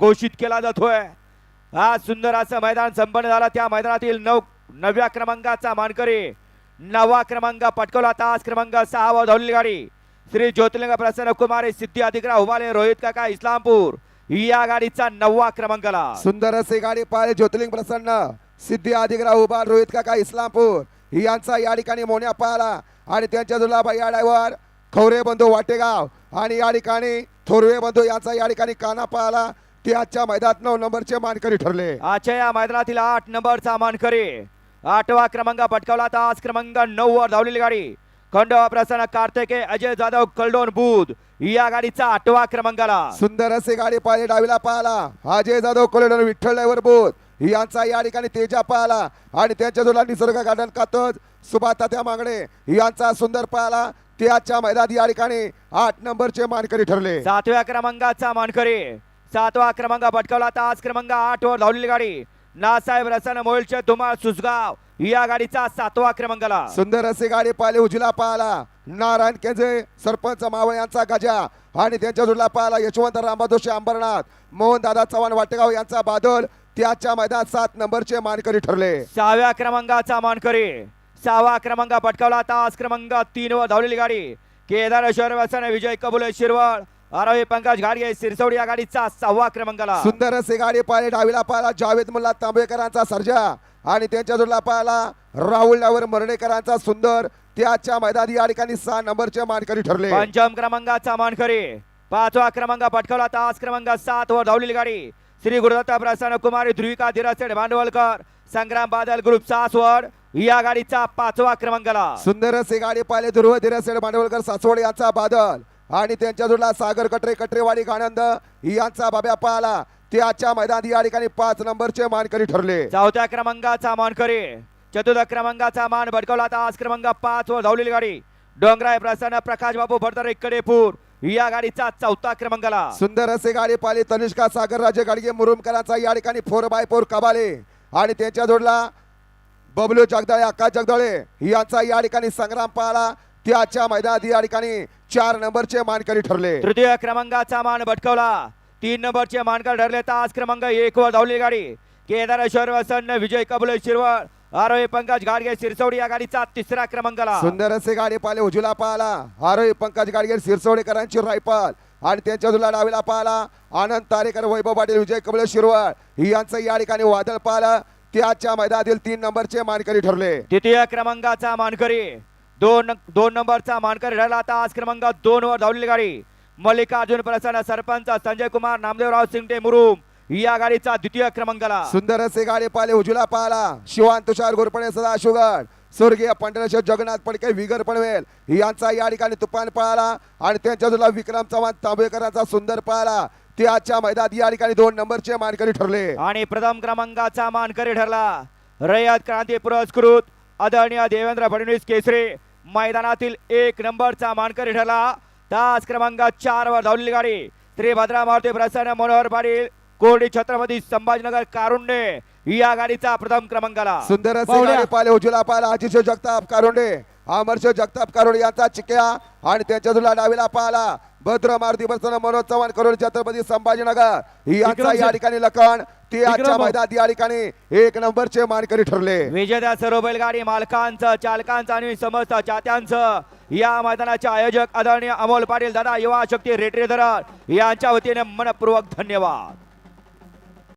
घोषित केला जातोय. हा सुंदर असं मैदान संपन्न झाला. त्या मैदानातील नऊ नवव्या क्रमांकाचा मानकरी नववा क्रमांक पटकवला. तास क्रमांक सहावा व धावलेली गाडी श्री ज्योतिर्लिंग प्रसन्न कुमारी सिद्धी अधिग्रह उभाले रोहित काका इस्लामपूर. या गाडीचा नववा क्रमांकाला. सुंदर असे गाडी पाहिले. ज्योतिर्लिंग प्रसन्न सिद्धी अधिग्रह उभार रोहित काका इस्लामपूर. यांचा या ठिकाणी मोन्या पाहिला आणि त्यांच्या जुलाबा या ड्रायव्हर खवरे बंधू वाटेगाव. आणि या ठिकाणी थोरवे बंधू यांचा या ठिकाणी काना पाहिला ते आजच्या मैदानात नऊ नंबरचे मानकरी ठरले. आजच्या या मैदानातील आठ नंबरचा मानकरी आठवा क्रमांक पटकावला तास क्रमांक नऊ वर धावलेली गाडी. खंडोबा प्रसन्न कार्तिके अजय जाधव कलडोन बुध या गाडीचा आठवा क्रमांकाला. सुंदर असे गाडी पाहिले डावीला पाहिला अजय जाधव कोलेडन विठ्ठल ड्रायव्हर बोध यांचा या ठिकाणी तेजा पाहिला आणि त्यांच्या जोडला निसर्ग गार्डन कातज सुभाता त्या मागणे यांचा सुंदर पाहिला ते आजच्या मैदानात या ठिकाणी आठ नंबरचे मानकरी ठरले. सातव्या क्रमांकाचा मानकरी सातवा क्रमांक पटकावला तास क्रमांक आठ वर धावलेली गाडी. नासाहेब रसन मोलचे धुमाळ सुसगाव या गाडीचा सातवा क्रमांकाला. सुंदर असे गाडी पाहिले उजला पाहिला नारायण केंजे सरपंच मावळ यांचा गजा. आणि त्यांच्या जोडला पाहिला यशवंत रामबादोशी अंबरनाथ. मोहन दादा चव्हाण वाटेगाव यांचा बादल. ते आजच्या मैदानात सात नंबरचे मानकरी ठरले. सहाव्या क्रमांकाचा मानकरी. सहावा क्रमांक पटकावला तास क्रमांक तीन वर धावलेली गाडी. केदारेश्वर वसन विजय कबुले शिरवळ. आरोही पंकज घाडगे सिरसवडी या गाडीचा सहावा क्रमांकाला. सुंदर असे गाडी पाहिले डावीला पाहिला जावेद मुल्ला तांबेकरांचा सर्जा आणि त्यांच्या जोडला पाहिला राहुल डावर मर्डेकरांचा सुंदर. ते आजच्या मैदानी या ठिकाणी सहा नंबरचे मानकरी ठरले. पंचम क्रमांकाचा मानकरी. पाचवा क्रमांक पटकावला तास क्रमांक सात वर धावलेली गाडी. श्री गुरुदत्त प्रसन्न कुमारी ध्रुविका धीरसेड भांडवलकर संग्राम बादल ग्रुप सासवड. या गाडीचा पाचवा क्रमांकाला. सुंदर असे गाडी पाहिले ध्रुव धीरसेड मांडवलकर सासवड यांचा बादल. आणि त्यांच्या जोडला सागर कटरे कटरेवाडी गाणंद यांचा बाब्या पाहिला ते आजच्या मैदानी या ठिकाणी पाच नंबरचे मानकरी ठरले. चौथ्या क्रमांकाचा मानकरी चतुर्थ क्रमांकाचा मान भडकवला तास क्रमांक पाच वर धावलेली गाडी. डोंगराय प्रसन्न प्रकाश बाबू भरतरे कडेपूर. या गाडीचा चौथा क्रमांकाला. सुंदर असे गाडी पाहिली. तनिष्का सागर राजे गाडगे मुरुमकरांचा या ठिकाणी फोर बाय फोर कबाले. आणि त्यांच्या जोडला बबलू जगदाळे आकाश जगदाळे यांचा या ठिकाणी संग्राम पाहिला ते आजच्या मैदानात या ठिकाणी चार नंबरचे मानकरी ठरले. तृतीय क्रमांकाचा मान भटकवला. तीन नंबरचे मानकर ठरले. तास क्रमांक एक वर धावलेली गाडी. केदारेश्वर वसन्न विजय कबुले शिरवळ आरोही पंकज गाडगे सिरसवडी या गाडीचा तिसरा क्रमांकाला. सुंदर असे गाडी पाहिले उजला पाहिला. आरोही पंकज गाडगे सिरसोडेकरांची रायपाल आणि त्यांच्या जुला डावीला पाहिला. आनंद तारेकर वैभव पाटील विजय कबळे शिरवळ. यांचं या ठिकाणी वादळ पाहिलं. ते आजच्या मैदानातील तीन नंबरचे मानकरी ठरले. द्वितीय क्रमांकाचा मानकरी. दोन दोन नंबरचा मानकरी ठरला तास क्रमांक दोन वर धावलेली गाडी. मल्लिकार्जुन प्रसन्न सरपंच संजय कुमार नामदेवराव सिंगटे मुरुम या गाडीचा द्वितीय क्रमांकाला सुंदर असे गाडी पाहिले उजला पाहिला शिवान तुषार गोरपणे सदा शुगड स्वर्गीय पंढरेश्वर जगन्नाथ पडके विगर पनवेल यांचा या ठिकाणी तुफान पाहिला आणि त्यांच्या जुला विक्रम चव्हाण तांबेकरांचा सुंदर पाहिला ते आजच्या मैदानात या ठिकाणी दोन नंबरचे मानकरी ठरले. आणि प्रथम क्रमांकाचा मानकरी ठरला. रयत क्रांती पुरस्कृत आदरणीय देवेंद्र फडणवीस केसरी मैदानातील एक नंबरचा मानकरी ठरला. तास क्रमांक चार वर धावलेली गाडी. श्री भद्रा मारुती प्रसन्न मनोहर पाटील कोरडी छत्रपती संभाजीनगर कारुंडे. या गाडीचा प्रथम क्रमांकाला. सुंदर पाहिले उजला पाहिला अजिश जगताप कारोंडे. अमरश जगताप कारोंडे यांचा चिक्या आणि त्यांच्या जुला डावीला पाहिला भद्र मारुती प्रसन्न मनोज चव्हाण करोड छत्रपती संभाजीनगर यांचा या. ठिकाणी लखन ते आजच्या. मैदानात या ठिकाणी एक नंबरचे मानकरी ठरले विजेत्या सर्व बैलगाडी मालकांचं चालकांचं आणि समस्त चात्यांचं या मैदानाचे आयोजक आदरणीय अमोल पाटील दादा युवा शक्ती रेटरे धरण यांच्या वतीने मनपूर्वक धन्यवाद